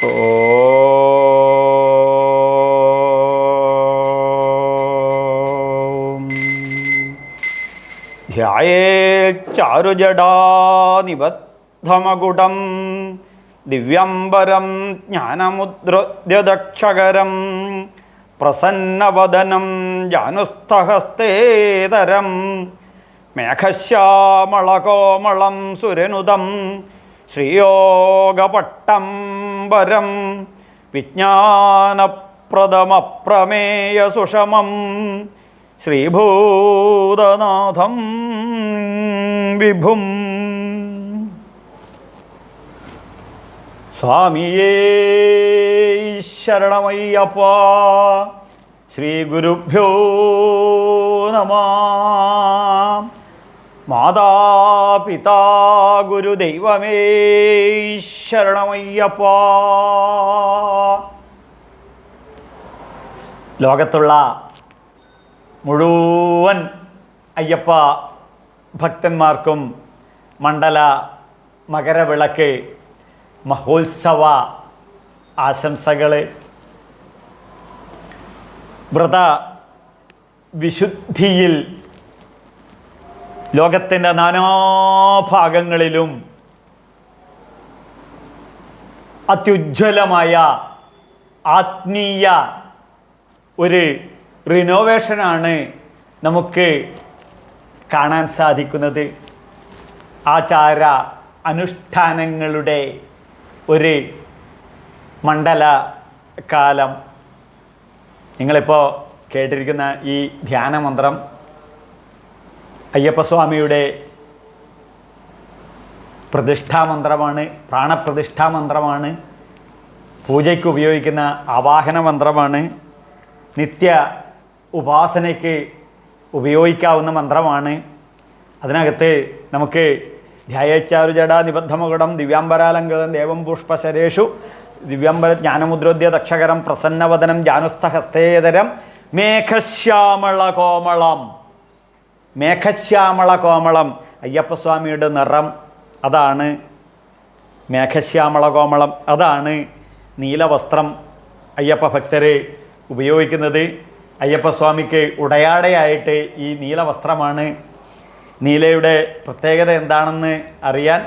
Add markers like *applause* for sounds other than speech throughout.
ഓം. ധ്യായേച്ചാരുജടാനിബദ്ധമകുടം ദിവ്യംബരം ജ്ഞാനമുദ്രദ്യദക്ഷകരം പ്രസന്നവദനം ജാനുസ്ഥഹസ്തേതരം മേഘശ്യാമളകോമളം സുരനുദം ശ്രീയോഗപട്ടംബരം വിജ്ഞാനപ്രദമപ്രമേയസുഷമം ശ്രീഭൂതനാഥം വിഭും. സ്വാമിയേ ശരണമയ്യപ്പ ശ്രീ ഗുരുഭ്യോ നമ. മാതാപിതാ ഗുരുദൈവമേ ശരണമയ്യപ്പ. ലോകത്തുള്ള മുഴുവൻ അയ്യപ്പ ഭക്തന്മാർക്കും മണ്ഡല മകരവിളക്ക് മഹോത്സവ ആശംസകൾ വ്രത വിശുദ്ധിയിൽ ലോകത്തിന്റെ നാനാഭാഗങ്ങളിലും അത്യുജ്വലമായ ആത്മീയ ഒരു റിനോവേഷനാണ് നമുക്ക് കാണാൻ സാധിക്കുന്നത്. ആചാര അനുഷ്ഠാനങ്ങളുടെ ഒരു മണ്ഡല കാലം. നിങ്ങളിപ്പോൾ കേട്ടിരിക്കുന്ന ഈ ധ്യാനമന്ത്രം അയ്യപ്പസ്വാമിയുടെ പ്രതിഷ്ഠാമന്ത്രമാണ് പ്രാണപ്രതിഷ്ഠാമന്ത്രമാണ് പൂജയ്ക്ക് ഉപയോഗിക്കുന്ന ആവാഹന മന്ത്രമാണ് നിത്യ ഉപാസനയ്ക്ക് ഉപയോഗിക്കാവുന്ന മന്ത്രമാണ്. അതിനകത്ത് നമുക്ക് ധ്യായേച്ചാരുജട നിബദ്ധമുകുടം ദിവ്യാംബരാലങ്കൃതം ദേവം പുഷ്പശരേഷു ദിവ്യാംബര ജ്ഞാനമുദ്രോദ്യ ദക്ഷകരം പ്രസന്നവദനം ജാനുസ്ഥഹസ്തേതരം മേഘശ്യാമള കോമളം മേഘശ്യാമള കോമളം അയ്യപ്പസ്വാമിയുടെ നിറം അതാണ്. മേഘശ്യാമള കോമളം അതാണ് നീലവസ്ത്രം അയ്യപ്പ ഭക്തരെ ഉപയോഗിക്കുന്നത്. അയ്യപ്പസ്വാമിക്ക് ഉടയാടയായിട്ട് ഈ നീലവസ്ത്രമാണ്. നീലയുടെ പ്രത്യേകത എന്താണെന്ന് അറിയാൻ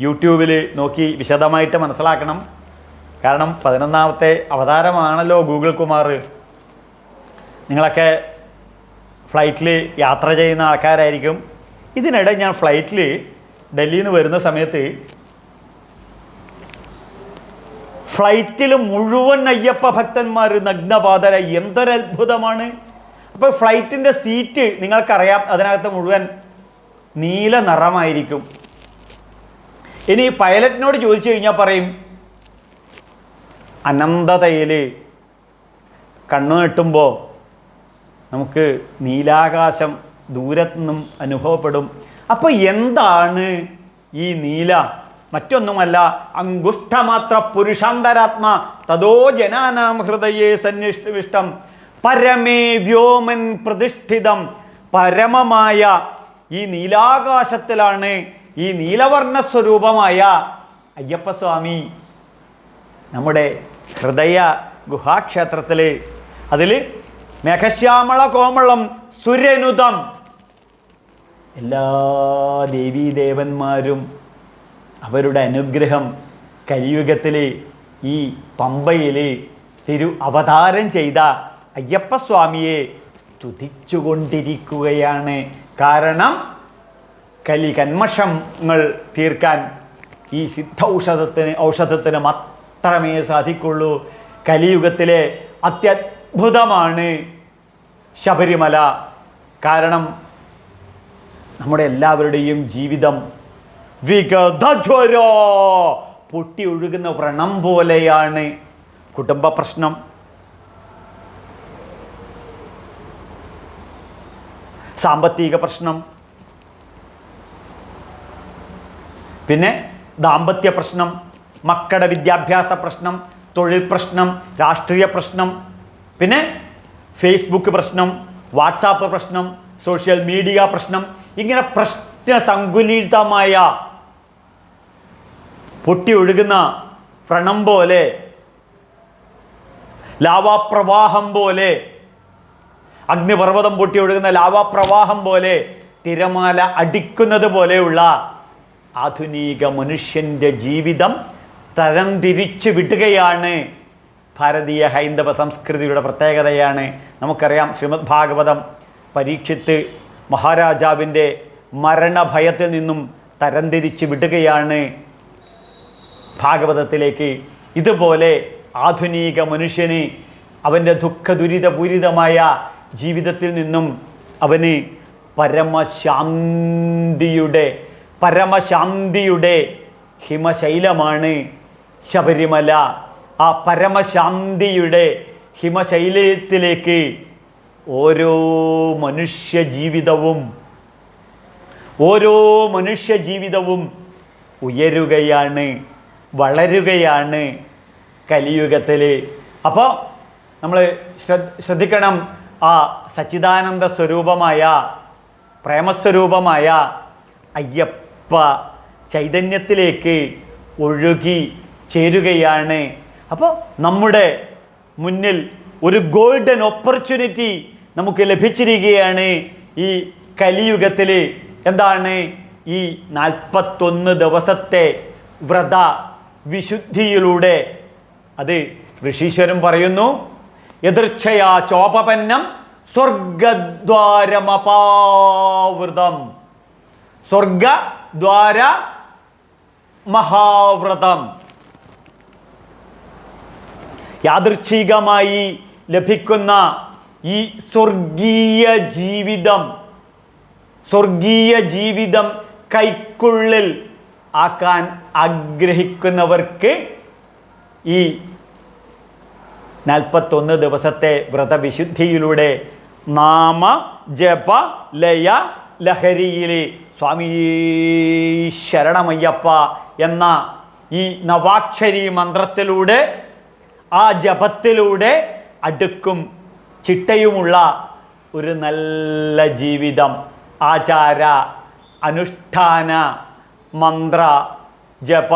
യൂട്യൂബിൽ നോക്കി വിശദമായിട്ട് മനസ്സിലാക്കണം. കാരണം പതിനൊന്നാമത്തെ അവതാരമാണല്ലോ ഗൂഗിൾ കുമാർ. നിങ്ങളൊക്കെ ഫ്ലൈറ്റിൽ യാത്ര ചെയ്യുന്ന ആൾക്കാരായിരിക്കും. ഇതിനിടെ ഞാൻ ഫ്ലൈറ്റിൽ ഡൽഹിയിൽ നിന്ന് വരുന്ന സമയത്ത് ഫ്ലൈറ്റിൽ മുഴുവൻ അയ്യപ്പ ഭക്തന്മാർ നഗ്നപാതര. എന്തൊരത്ഭുതമാണ്. അപ്പോൾ ഫ്ലൈറ്റിന്റെ സീറ്റ് നിങ്ങൾക്കറിയാം അതിനകത്ത് മുഴുവൻ നീല നിറമായിരിക്കും. ഇനി പൈലറ്റിനോട് ചോദിച്ചു കഴിഞ്ഞാൽ പറയും അനന്തതയിൽ കണ്ണു കെട്ടുമ്പോൾ നമുക്ക് നീലാകാശം ദൂരത്തു നിന്നും അനുഭവപ്പെടും. അപ്പോൾ എന്താണ് ഈ നീല? മറ്റൊന്നുമല്ല അങ്കുഷ്ടമാത്ര പുരുഷാന്തരാത്മ തതോ ജനാനാം ഹൃദയേ സന്നിഷ്ടം പരമേ വ്യോമൻ പ്രതിഷ്ഠിതം. പരമമായ ഈ നീലാകാശത്തിലാണ് ഈ നീലവർണ സ്വരൂപമായ അയ്യപ്പസ്വാമി നമ്മുടെ ഹൃദയ ഗുഹാക്ഷേത്രത്തിൽ അതിൽ മേഘശ്യാമള കോമളം സുരനുതം എല്ലാ ദേവീദേവന്മാരും അവരുടെ അനുഗ്രഹം കലിയുഗത്തിലെ ഈ പമ്പയിൽ തിരു അവതാരം ചെയ്ത അയ്യപ്പസ്വാമിയെ സ്തുതിച്ചുകൊണ്ടിരിക്കുകയാണ്. കാരണം കലി കന്മഷങ്ങൾ തീർക്കാൻ ഈ സിദ്ധ ഔഷധത്തിന് ഔഷധത്തിന് മാത്രമേ സാധിക്കുള്ളൂ. കലിയുഗത്തിലെ അത്യത്ഭുതമാണ് ശബരിമല. കാരണം നമ്മുടെ എല്ലാവരുടെയും ജീവിതം വിഗതജ്വരോ. പൊട്ടി ഒഴുകുന്ന വ്രണം പോലെയാണ് കുടുംബ പ്രശ്നം. സാമ്പത്തിക പ്രശ്നം. പിന്നെ ദാമ്പത്യ പ്രശ്നം മക്കളുടെ വിദ്യാഭ്യാസ പ്രശ്നം തൊഴിൽ പ്രശ്നം രാഷ്ട്രീയ പ്രശ്നം പിന്നെ ഫേസ്ബുക്ക് പ്രശ്നം വാട്സാപ്പ് പ്രശ്നം സോഷ്യൽ മീഡിയ പ്രശ്നം ഇങ്ങനെ പ്രശ്ന സങ്കുലിതമായ പൊട്ടി ഒഴുകുന്ന വ്രണം പോലെ ലാവാപ്രവാഹം പോലെ അഗ്നിപർവതം പൊട്ടി ഒഴുകുന്ന ലാവാപ്രവാഹം പോലെ തിരമാല അടിക്കുന്നത് പോലെയുള്ള ആധുനിക മനുഷ്യന്റെ ജീവിതം തരംതിരിച്ചു വിടുകയാണ് ഭാരതീയ ഹൈന്ദവ സംസ്കൃതിയുടെ പ്രത്യേകതയാണ്. നമുക്കറിയാം ശ്രീമദ് ഭാഗവതം പരീക്ഷിത്ത് മഹാരാജാവിന്റെ മരണഭയത്തിൽ നിന്നും തരംതിരിച്ച് വിടുകയാണ് ഭാഗവതത്തിലേക്ക്. ഇതുപോലെ ആധുനിക മനുഷ്യന് അവന്റെ ദുഃഖ ദുരിതപൂരിതമായ ജീവിതത്തിൽ നിന്നും അവന് പരമശാന്തിയുടെ പരമശാന്തിയുടെ ഹിമശൈലമാണ് ശബരിമല. ആ പരമശാന്തിയുടെ ഹിമശൈലത്തിലേക്ക് ഓരോ മനുഷ്യ ജീവിതവും ഓരോ മനുഷ്യ ജീവിതവും ഉയരുകയാണ് വളരുകയാണ് കലിയുഗത്തിൽ അപ്പോൾ നമ്മൾ ശ്രദ്ധിക്കണം ആ സച്ചിദാനന്ദ സ്വരൂപമായ പ്രേമസ്വരൂപമായ അയ്യപ്പ ചൈതന്യത്തിലേക്ക് ഒഴുകി ചേരുകയാണ് അപ്പോൾ നമ്മുടെ മുന്നിൽ ഒരു ഗോൾഡൻ ഓപ്പർച്യൂണിറ്റി നമുക്ക് ലഭിച്ചിരിക്കുകയാണ് ഈ കലിയുഗത്തിൽ. എന്താണ്? ഈ നാൽപ്പത്തൊന്ന് ദിവസത്തെ വ്രത വിശുദ്ധിയിലൂടെ. അത് ഋഷീശ്വരൻ പറയുന്നു എതിർച്ഛയാ ചോപപന്നം സ്വർഗദ്വാരമപാവൃതം. സ്വർഗദ്വാര മഹാവ്രതം യാദൃച്ഛികമായി ലഭിക്കുന്ന ഈ സ്വർഗീയ ജീവിതം സ്വർഗീയ ജീവിതം കൈക്കുള്ളിൽ ആക്കാൻ ആഗ്രഹിക്കുന്നവർക്ക് ഈ നാൽപ്പത്തൊന്ന് ദിവസത്തെ വ്രതവിശുദ്ധിയിലൂടെ നാമ ജപ ലയ ലഹരിയിലെ സ്വാമി ശരണമയ്യപ്പ എന്ന ഈ നവാക്ഷരി മന്ത്രത്തിലൂടെ ആ ജപത്തിലൂടെ അടുക്കും ചിട്ടയുമുള്ള ഒരു നല്ല ജീവിതം. ആചാര അനുഷ്ഠാന മന്ത്ര ജപ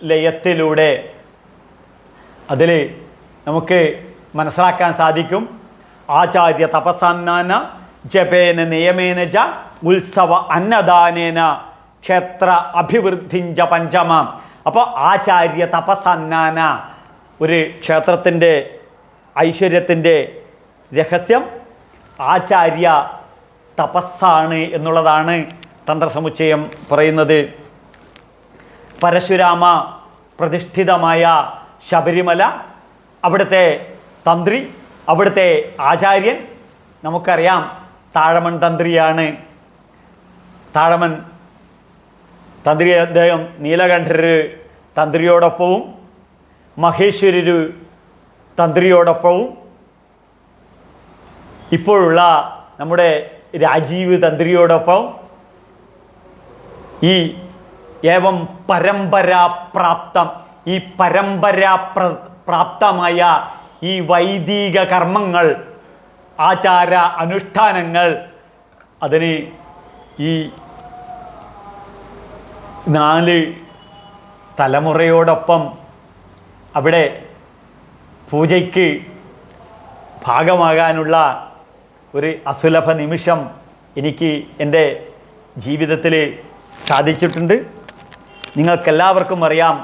ലയത്തിലൂടെ അതിൽ നമുക്ക് മനസ്സിലാക്കാൻ സാധിക്കും. ആചാര്യ തപസാന്നാന ജപേന നിയമേന ച ഉത്സവ അന്നദാനേന ക്ഷേത്ര അഭിവൃദ്ധിഞ്ച പഞ്ചമ. അപ്പോൾ ആചാര്യ തപസന്നാന ഒരു ക്ഷേത്രത്തിന്റെ ഐശ്വര്യത്തിന്റെ രഹസ്യം ആചാര്യ തപസ്സാണ് എന്നുള്ളതാണ് തന്ത്രസമുച്ചയം പറയുന്നത്. പരശുരാമ പ്രതിഷ്ഠിതമായ ശബരിമല അവിടുത്തെ തന്ത്രി അവിടുത്തെ ആചാര്യൻ നമുക്കറിയാം താഴമൺ തന്ത്രിയാണ്. താഴമൺ തന്ത്രി അദ്ദേഹം നീലകണ്ഠര് തന്ത്രിയോടൊപ്പവും മഹേശ്വരര് തന്ത്രിയോടൊപ്പവും ഇപ്പോഴുള്ള നമ്മുടെ രാജീവ് തന്ത്രിയോടൊപ്പം ഈ ഏവം പരമ്പരാപ്രാപ്തം ഈ പരമ്പരാ പ്രാപ്തമായ ഈ വൈദിക കർമ്മങ്ങൾ ആചാര അനുഷ്ഠാനങ്ങൾ അതിന് ഈ നാല് തലമുറയോടൊപ്പം അവിടെ പൂജയ്ക്ക് ഭാഗമാകാനുള്ള ഒരു അസുലഭ നിമിഷം എനിക്ക് എന്റെ ജീവിതത്തിൽ സാധിച്ചിട്ടുണ്ട്. നിങ്ങൾക്കെല്ലാവർക്കും അറിയാം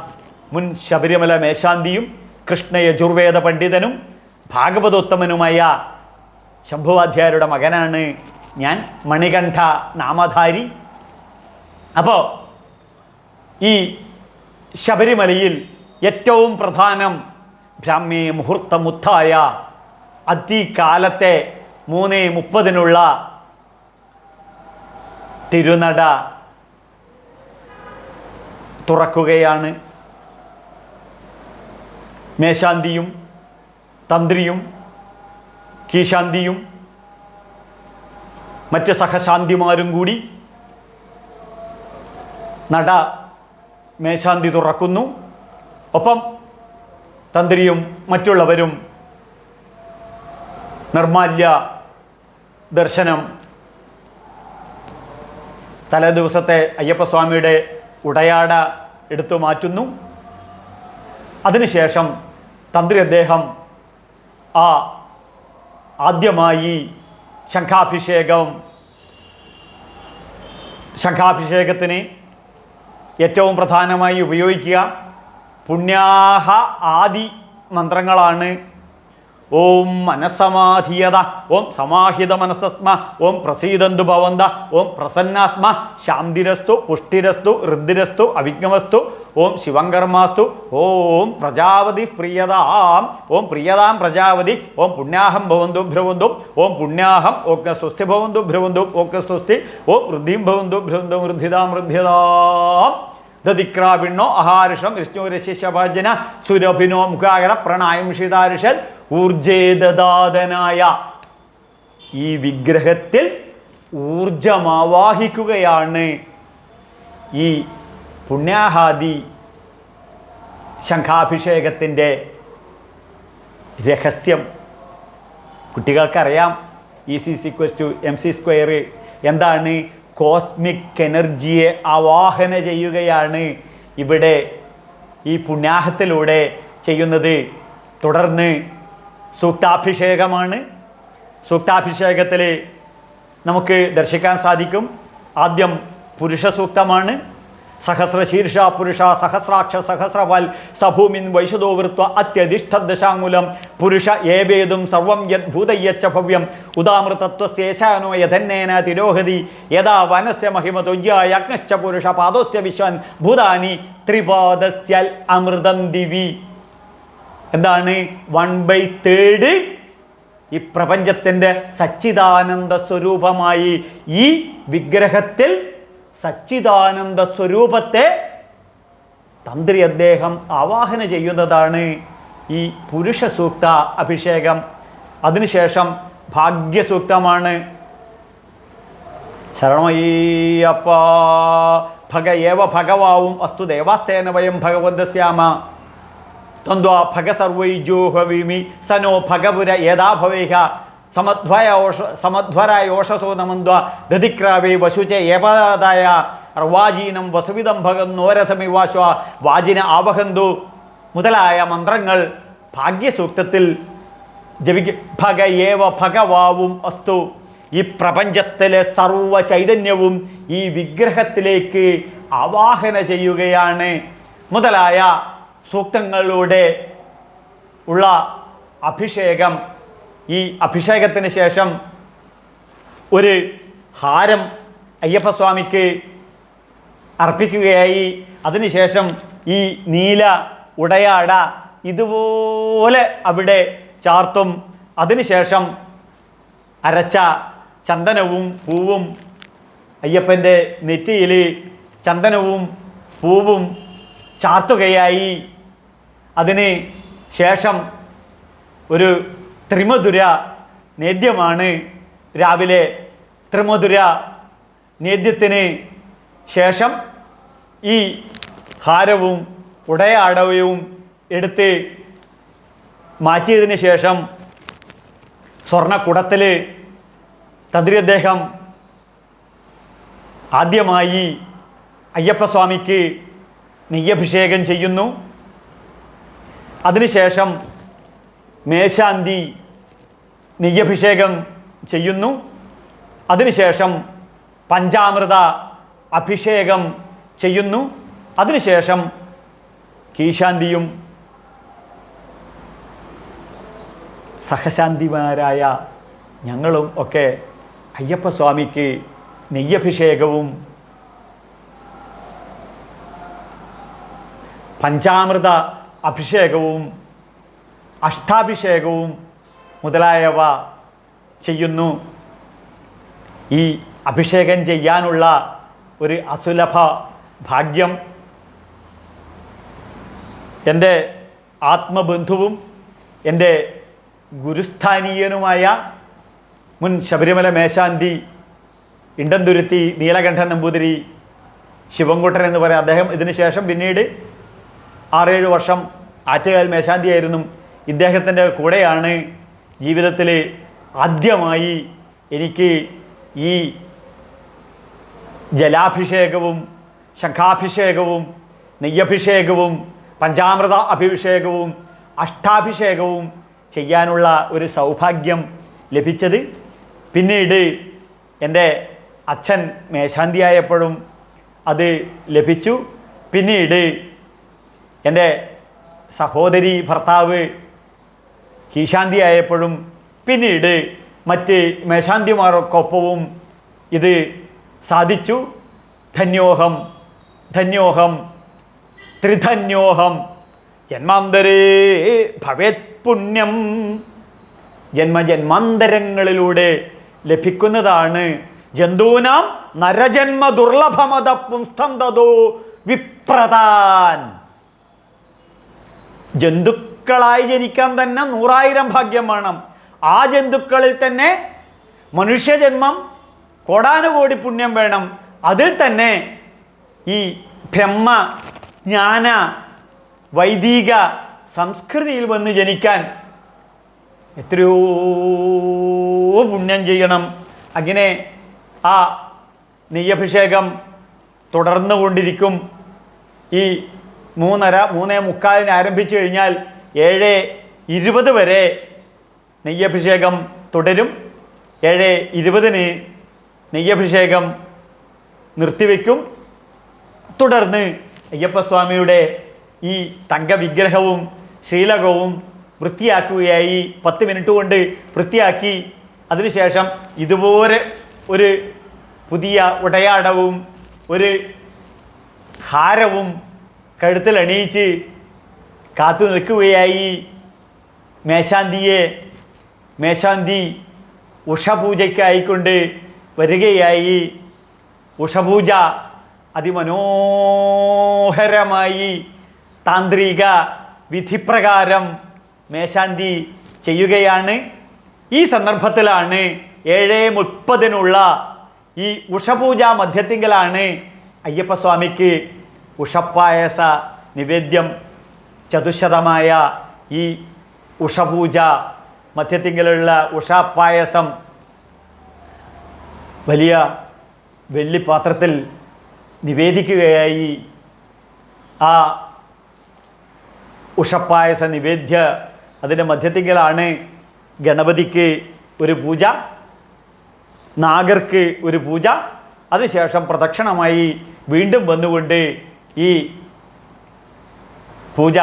മുൻ ശബരിമല മേശാന്തിയും കൃഷ്ണ യജുർവേദ പണ്ഡിതനും ഭാഗവതോത്തമനുമായ ശംഭുവാധ്യായരുടെ മകനാണ് ഞാൻ മണികണ്ഠ നാമധാരി. അപ്പോൾ ഈ ശബരിമലയിൽ ഏറ്റവും പ്രധാനം ബ്രാഹ്മി മുഹൂർത്തമുത്തായ അതികാലത്തെ മൂന്ന് മുപ്പതിനുള്ള തിരുനട തുറക്കുകയാണ്. മേശാന്തിയും തന്ത്രിയും കീശാന്തിയും മറ്റ് സഹശാന്തിമാരും കൂടി നട മേശാന്തി തുറക്കുന്നു. ഒപ്പം തന്ത്രിയും മറ്റുള്ളവരും നിർമാല്യ ദർശനം തലേ ദിവസത്തെ അയ്യപ്പസ്വാമിയുടെ ഉടയാട എടുത്തു മാറ്റുന്നു. അതിനുശേഷം തന്ത്രി അദ്ദേഹം ആ ആദ്യമായി ശംഖാഭിഷേകം ശംഖാഭിഷേകത്തിന് ഏറ്റവും പ്രധാനമായി ഉപയോഗിക്കുക. പുണ്യാഹ ആദി മന്ത്രങ്ങളാണ്. ഓം മനസമാധിയത ഓം സമാഹിത മനസ്സസ്മ ഓം പ്രസീതന്തു ഭവന്ത ഓം പ്രസന്നാസ്മ ശാന്തിരസ്തു പുഷ്ടിരസ്തു ഋദ്ധിരസ്തു അവിജ്ഞമസ്തു ഓം ശിവങ്കർമാസ്തു ഓം പ്രജാവതി പ്രിയതാം ഓം പ്രിയതാം പ്രജാവതി ഓം പുണ്യാഹം ഭവന്തു ഭ്രവന്തു ഓം പുണ്യാഹം ഓക്കെ സ്വസ്തി ഭവന്തു ഭ്രവന്തു ഓക്കെ സ്വസ്തി ഓം വൃദ്ധിം ഭവന്തു ഭ്രവന്തു വൃദ്ധിതാം വൃദ്ധ്യതാം. ദതിക്രാവിണ്ണോ അഹാരുഷം വിഷ്ണുരശിശഭാജന സുരഭിനോ മുഖാകര പ്രണായം ഷിതാരുഷൻ ഊർജേദാതനായ ഈ വിഗ്രഹത്തിൽ ഊർജമാവാഹിക്കുകയാണ് ഈ പുണ്യാഹാദി ശംഖാഭിഷേകത്തിന്റെ രഹസ്യം. കുട്ടികൾക്കറിയാം ഇ സി സിക്വസ് ടു എം സി സ്ക്വയർ എന്താണ് കോസ്മിക് എനർജിയെ ആവാഹന ചെയ്യുകയാണ് ഇവിടെ ഈ പുണ്യാഹത്തിലൂടെ ചെയ്യുന്നത്. തുടർന്ന് സൂക്താഭിഷേകമാണ്. സൂക്താഭിഷേകത്തിൽ നമുക്ക് ദർശിക്കാൻ സാധിക്കും. ആദ്യം പുരുഷ സൂക്തമാണ് സഹസ്രശീർഷ പുരുഷ സഹസ്രാക്ഷ സഹസ്രവൽ സഭൂമിൻ വൈശുദോ വൃത്വ അത്യധിഷ്ഠദശാങ്കുലം പുരുഷ ഏവേദും സർവം യത് ഭൂതയ്യച്ച ഭവ്യം. ഉദാമൃതത്വശേഷാനോ യഥന്നേന തിരോഹതി. യഥാ വനസ്യ മഹിമ തൊയ്യായഗ്നശ്ച പുരുഷ പാദോസ്യ വിശ്വൻ. ഭൂതാനി ത്രിപാദസ്യൽ അമൃതം ദിവി. എന്താണ്? വൺ ബൈ തേർഡ് ഈ പ്രപഞ്ചത്തിന്റെ സച്ചിദാനന്ദ സ്വരൂപമായി ഈ വിഗ്രഹത്തിൽ സച്ചിദാനന്ദ സ്വരൂപത്തെ തന്ത്രി അദ്ദേഹം ആവാഹന ചെയ്യുന്നതാണ് ഈ പുരുഷ സൂക്ത അഭിഷേകം. അതിനുശേഷം ഭാഗ്യസൂക്തമാണ്. ശരണമയ്യപ്പ ഭഗ ഏവ ഭഗവാവും അസ്തു ദേവാസ്തേന വയം ഭഗവന്തസ്യാമ തന്ത്വാ ഭഗ സർവൈജോഹവിമി സനോ ഭഗപുര ഏതാ ഭവേഹ. സമധ്വയോഷ സമധ്വരായോഷസോ നമന്ത്വ ദധിക്രാവേ വശുച ഏപദായ വാജീനം വസുവിധം നോരഥമിവാശ വാജിന ആവഹന്തു. മുതലായ മന്ത്രങ്ങൾ ഭാഗ്യസൂക്തത്തിൽ ജപിക്കും ഏവ ഭഗവാവും അസ്തു. ഈ പ്രപഞ്ചത്തിലെ സർവ ചൈതന്യവും ഈ വിഗ്രഹത്തിലേക്ക് ആവാഹന ചെയ്യുകയാണ്. മുതലായ സൂക്തങ്ങളുടെ ഉള്ള അഭിഷേകം ഈ അഭിഷേകത്തിന് ശേഷം ഒരു ഹാരം അയ്യപ്പസ്വാമിക്ക് അർപ്പിക്കുകയായി. അതിനുശേഷം ഈ നീല ഉടയാട ഇതുപോലെ അവിടെ ചാർത്തും. അതിനുശേഷം അരച്ച ചന്ദനവും പൂവും അയ്യപ്പന്റെ നെറ്റിയിൽ ചന്ദനവും പൂവും ചാർത്തുകയായി. അതിന് ശേഷം ഒരു ത്രിമധുര നേദ്യമാണ്. രാവിലെ ത്രിമധുര നേദ്യത്തിന് ശേഷം ഈ ഹാരവും ഉടയാടവയും എടുത്ത് മാറ്റിയതിന് ശേഷം സ്വർണക്കുടത്തിൽ തന്ത്രി അദ്ദേഹം ആദ്യമായി അയ്യപ്പസ്വാമിക്ക് നെയ്യഭിഷേകം ചെയ്യുന്നു. അതിനുശേഷം മേശാന്തി നെയ്യഭിഷേകം ചെയ്യുന്നു. അതിനുശേഷം പഞ്ചാമൃത അഭിഷേകം ചെയ്യുന്നു. അതിനുശേഷം കീശാന്തിയും സഹശാന്തിമാരായ ഞങ്ങളും ഒക്കെ അയ്യപ്പസ്വാമിക്ക് നെയ്യഭിഷേകവും പഞ്ചാമൃത അഭിഷേകവും അഷ്ടാഭിഷേകവും മുതലായവ ചെയ്യുന്നു. ഈ അഭിഷേകം ചെയ്യാനുള്ള ഒരു അസുലഭ ഭാഗ്യം എന്റെ ആത്മബന്ധുവും എന്റെ ഗുരുസ്ഥാനീയനുമായ മുൻ ശബരിമല മേശാന്തി ഇണ്ടന്തുരുത്തി നീലകണ്ഠൻ നമ്പൂതിരി ശിവൻകുട്ടൻ എന്ന് പറയാം. അദ്ദേഹം ഇതിനുശേഷം പിന്നീട് ആറേഴ് വർഷം ആറ്റുകാൽ മേശാന്തിയായിരുന്നു. ഇദ്ദേഹത്തിന്റെ കൂടെയാണ് ജീവിതത്തിൽ ആദ്യമായി എനിക്ക് ഈ ജലാഭിഷേകവും ശംഖാഭിഷേകവും നെയ്യഭിഷേകവും പഞ്ചാമൃത അഭിഷേകവും അഷ്ടാഭിഷേകവും ചെയ്യാനുള്ള ഒരു സൗഭാഗ്യം ലഭിച്ചത്. പിന്നീട് എന്റെ അച്ഛൻ മേശാന്തിയായപ്പോഴും അത് ലഭിച്ചു. പിന്നീട് എന്റെ സഹോദരി ഭർത്താവ് കീശാന്തിയായപ്പോഴും പിന്നീട് മറ്റ് മേശാന്തിമാർക്കൊപ്പവും ഇത് സാധിച്ചു. ധന്യോഹം ധന്യോഹം ത്രിധന്യോഹം. ജന്മാന്തരേ ഭവേത് പുണ്യം. ജന്മജന്മാന്തരങ്ങളിലൂടെ ലഭിക്കുന്നതാണ് ജന്തൂനാം നരജന്മ ദുർലഭമത പുംസ്തന്തതോ വിപ്രതാൻ ജന്തുക്കളായി ജനിക്കാൻ തന്നെ നൂറായിരം ഭാഗ്യം വേണം. ആ ജന്തുക്കളിൽ തന്നെ മനുഷ്യജന്മം കോടാനുകോടി പുണ്യം വേണം. അതിൽ തന്നെ ഈ ബ്രഹ്മ ജ്ഞാന വൈദിക സംസ്കൃതിയിൽ വന്ന് ജനിക്കാൻ എത്രയോ പുണ്യം ചെയ്യണം. അങ്ങനെ ആ നെയ്യഭിഷേകം തുടർന്നുകൊണ്ടിരിക്കും. ഈ മൂന്നര മൂന്നേ മുക്കാലിന് ആരംഭിച്ചു കഴിഞ്ഞാൽ ഏഴ് ഇരുപത് വരെ നെയ്യഭിഷേകം തുടരും. ഏഴ് ഇരുപതിന് നെയ്യഭിഷേകം നിർത്തിവെക്കും. തുടർന്ന് അയ്യപ്പസ്വാമിയുടെ ഈ തങ്കവിഗ്രഹവും ശീലകവും വൃത്തിയാക്കുകയായി പത്ത് മിനിറ്റ് കൊണ്ട് വൃത്തിയാക്കി. അതിനുശേഷം ഇതുപോലെ ഒരു പുതിയ ഉടയാടവും ഒരു ഹാരവും കഴുത്തിൽ അണിയിച്ച് കാത്തു നിൽക്കുകയായി. മേശാന്തിയെ മേശാന്തി ഉഷപൂജയ്ക്കായിക്കൊണ്ട് വരികയായി. ഉഷപൂജ അതിമനോഹരമായി താന്ത്രിക വിധിപ്രകാരം മേശാന്തി ചെയ്യുകയാണ്. ഈ സന്ദർഭത്തിലാണ് ഏഴ് മുപ്പതിനുള്ള ഈ ഉഷപൂജ മധ്യത്തിങ്കലാണ് അയ്യപ്പസ്വാമിക്ക് ഉഷപ്പായസ നിവേദ്യം ചതുശതമായ ഈ ഉഷപൂജ മധ്യത്തിങ്കലുള്ള ഉഷാപ്പായസം വലിയ വെള്ളിപ്പാത്രത്തിൽ നിവേദിക്കുകയായി. ആ ഉഷപ്പായസ നിവേദ്യ അതിന്റെ മധ്യത്തിങ്കലാണ് ഗണപതിക്ക് ഒരു പൂജ നാഗർക്ക് ഒരു പൂജ. അതിനുശേഷം പ്രദക്ഷിണമായി വീണ്ടും വന്നുകൊണ്ട് ഈ പൂജ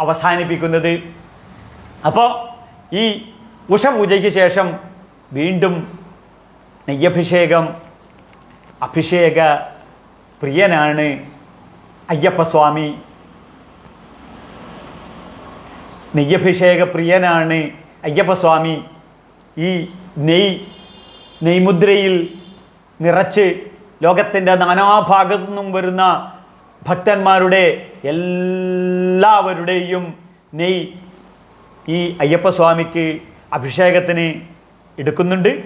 അവസാനിപ്പിക്കുന്നത്. അപ്പോൾ ഈ ഉഷപൂജയ്ക്ക് ശേഷം വീണ്ടും നെയ്യഭിഷേകം അഭിഷേക പ്രിയനാണ് അയ്യപ്പസ്വാമി. നെയ്യഭിഷേക പ്രിയനാണ് അയ്യപ്പസ്വാമി. ഈ നെയ് നെയ്മുദ്രയിൽ നിറച്ച് ലോകത്തിന്റെ നാനാഭാഗത്തു നിന്നും വരുന്ന ഭക്തന്മാരുടെ എല്ലാവരുടെയും നെയ് ഈ അയ്യപ്പസ്വാമിക്ക് അഭിഷേകത്തിന് എടുക്കുന്നുണ്ട്.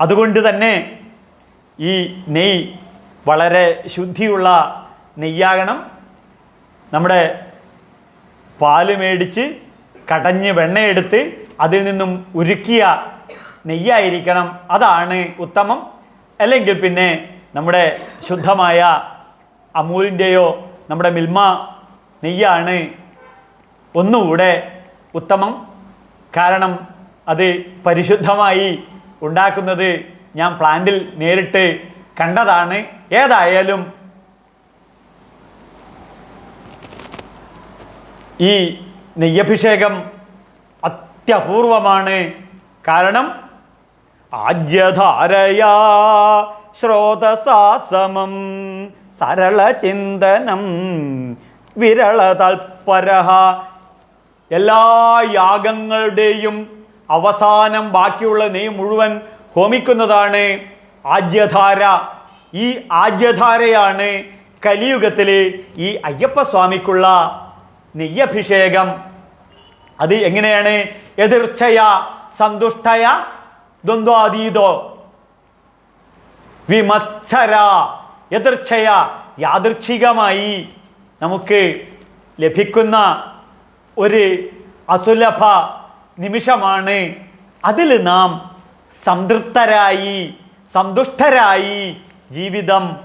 അതുകൊണ്ട് തന്നെ ഈ നെയ് വളരെ ശുദ്ധിയുള്ള നെയ്യാകണം. നമ്മുടെ പാൽ മേടിച്ച് കടഞ്ഞ് വെണ്ണയെടുത്ത് അതിൽ നിന്നും ഉരുക്കിയ നെയ്യായിരിക്കണം. അതാണ് ഉത്തമം. അല്ലെങ്കിൽ പിന്നെ നമ്മുടെ ശുദ്ധമായ അമൂലിന്റെയോ നമ്മുടെ മിൽമ നെയ്യാണ്. ഒന്നുകൂടെ ഉത്തമം. കാരണം അത് പരിശുദ്ധമായി ഉണ്ടാക്കുന്നത് ഞാൻ പ്ലാന്റിൽ നേരിട്ട് കണ്ടതാണ്. ഏതായാലും ഈ നെയ്യഭിഷേകം അത്യപൂർവമാണ്. കാരണം ആജ്യധാരയാ ശ്രോതസാസമം സരളചിന്തനം വിരളതൽപര എല്ലാ യാഗങ്ങളുടെയും അവസാനം ബാക്കിയുള്ള നെയ് മുഴുവൻ ഹോമിക്കുന്നതാണ് ആജ്യധാര. ഈ ആജ്യധാരയാണ് കലിയുഗത്തിലെ ഈ അയ്യപ്പസ്വാമിക്കുള്ള നെയ്യഭിഷേകം. അത് എങ്ങനെയാണ്? എതിർച്ചയ സന്തുഷ്ടയ ദ്വന്ദ്വാതീതോ. വിമത്സര. എതിർച്ചയ യാദൃച്ഛികമായി നമുക്ക് ലഭിക്കുന്ന ഒരു അസുലഭ നിമിഷമാണ് അതിൽ നാം സംതൃപ്തരായി സന്തുഷ്ടരായി ജീവിതം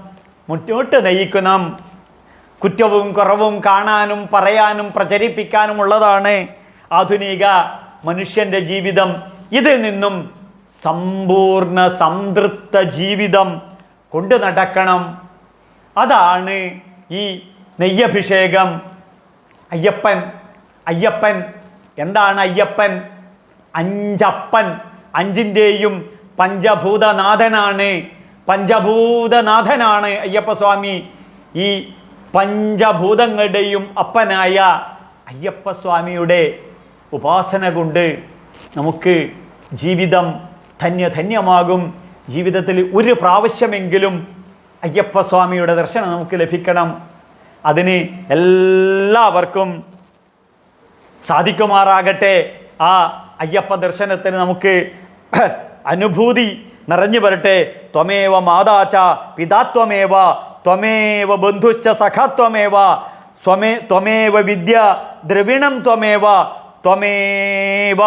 മുന്നോട്ട് നയിക്കണം. കുറ്റവും കുറവും കാണാനും പറയാനും പ്രചരിപ്പിക്കാനും ഉള്ളതാണ് ആധുനിക മനുഷ്യന്റെ ജീവിതം. ഇതിൽ നിന്നും സമ്പൂർണ സംതൃപ്ത ജീവിതം കൊണ്ടു നടക്കണം. അതാണ് ഈ നെയ്യഭിഷേകം. അയ്യപ്പൻ അയ്യപ്പൻ. എന്താണ് അയ്യപ്പൻ? അഞ്ചപ്പൻ. അഞ്ചിന്റെയും പഞ്ചഭൂതനാഥനാണ്. പഞ്ചഭൂതനാഥനാണ് അയ്യപ്പസ്വാമി. ഈ പഞ്ചഭൂതങ്ങളുടെയും അപ്പനായ അയ്യപ്പസ്വാമിയുടെ ഉപാസന കൊണ്ട് നമുക്ക് ജീവിതം ധന്യധന്യമാകും. ജീവിതത്തിൽ ഒരു പ്രാവശ്യമെങ്കിലും അയ്യപ്പസ്വാമിയുടെ ദർശനം നമുക്ക് ലഭിക്കണം. അതിന് എല്ലാവർക്കും സാധിക്കുമാറാകട്ടെ. ആ അയ്യപ്പ ദർശനത്തിന് നമുക്ക് *clears throat* അനുഭൂതി നിറഞ്ഞു വരട്ടെ. ത്വമേവ മാതാച്ച പിതാത്വമേവ ത്വമേവ ബന്ധുശ്ച സഖാത്വമേവ സ്വമേ ത്വമേവ വിദ്യ ദ്രവിണം ത്വമേവ ത്വമേവ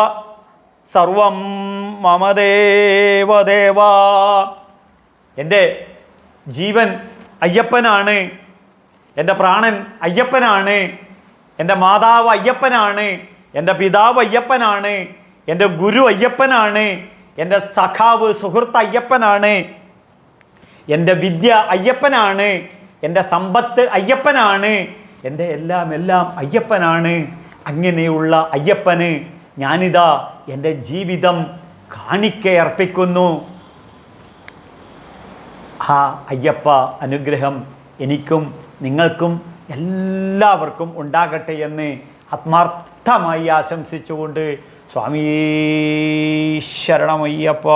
സർവം മമദേവദേവ എന്റെ ജീവൻ അയ്യപ്പനാണ്. എന്റെ പ്രാണൻ അയ്യപ്പനാണ്. എന്റെ മാതാവ് അയ്യപ്പനാണ്. എന്റെ പിതാവ് അയ്യപ്പനാണ്. എന്റെ ഗുരു അയ്യപ്പനാണ്. എന്റെ സഖാവ് സുഹൃത്ത് അയ്യപ്പനാണ്. എന്റെ വിദ്യ അയ്യപ്പനാണ്. എന്റെ സമ്പത്ത് അയ്യപ്പനാണ്. എന്റെ എല്ലാം എല്ലാം അയ്യപ്പനാണ്. അങ്ങനെയുള്ള അയ്യപ്പന് ഞാനിതാ എന്റെ ജീവിതം കാണിക്കയർപ്പിക്കുന്നു ആ അയ്യപ്പ അനുഗ്രഹം എനിക്കും നിങ്ങൾക്കും എല്ലാവർക്കും ഉണ്ടാകട്ടെ എന്ന് ആത്മാർത്ഥമായി ആശംസിച്ചുകൊണ്ട് സ്വാമീ ശരണമയ്യപ്പ.